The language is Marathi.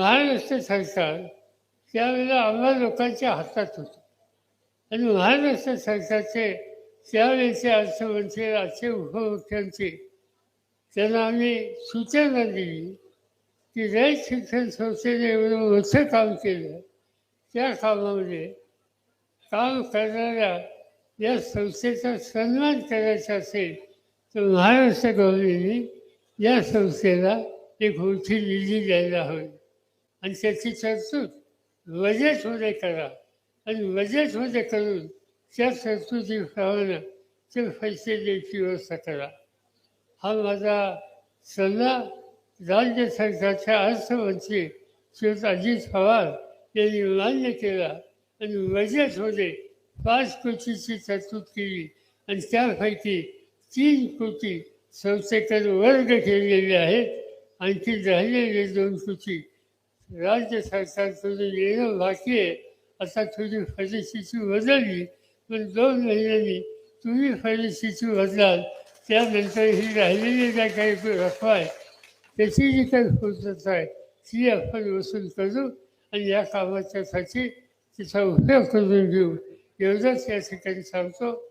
महाराष्ट्र सरकार त्यावेळेला आम्हा लोकांच्या हातात होतं. आणि महाराष्ट्र सरकारचे त्यावेळेचे अर्थमंत्री आजचे उपमुख्यांचे त्यांना आम्ही सूचना दिली की रयत शिक्षण संस्थेने एवढं मोठं काम केलं त्या कामामध्ये काम करणाऱ्या या संस्थेचा सन्मान करायचा असेल तर महाराष्ट्र गव्हर्नमेंटने या संस्थेला एक मोठी निधी द्यायला हवी. आणि त्याची तरतूद बजेटमध्ये करा. आणि बजेटमध्ये करून त्या तरतुदीप्रमाणे ते पैसे द्यायची व्यवस्था करा. हा माझा सल्ला राज्य सरकारच्या अर्थमंत्री श्री अजित पवार यांनी मान्य केला आणि बजेटमध्ये पाच कोटीची तरतूद केली आणि त्यापैकी तीन कोटी संस्थेकडे वर्ग केलेले आहेत. आणखी राहिलेले दोन कोटी राज्य सरकारकडून येणं बाकी आहे. आता थोडी परिस्थिती बदलली पण दोन महिन्यांनी तुम्ही परिस्थिती बदलाल त्यानंतर ही राहिलेली ज्या काही रखवाय आहे त्याची जी काही पूर्तता आहे ती आपण वसूल करू आणि या कामाच्यासाठी तिचा उपयोग करून घेऊ. एवढंच या ठिकाणी सांगतो.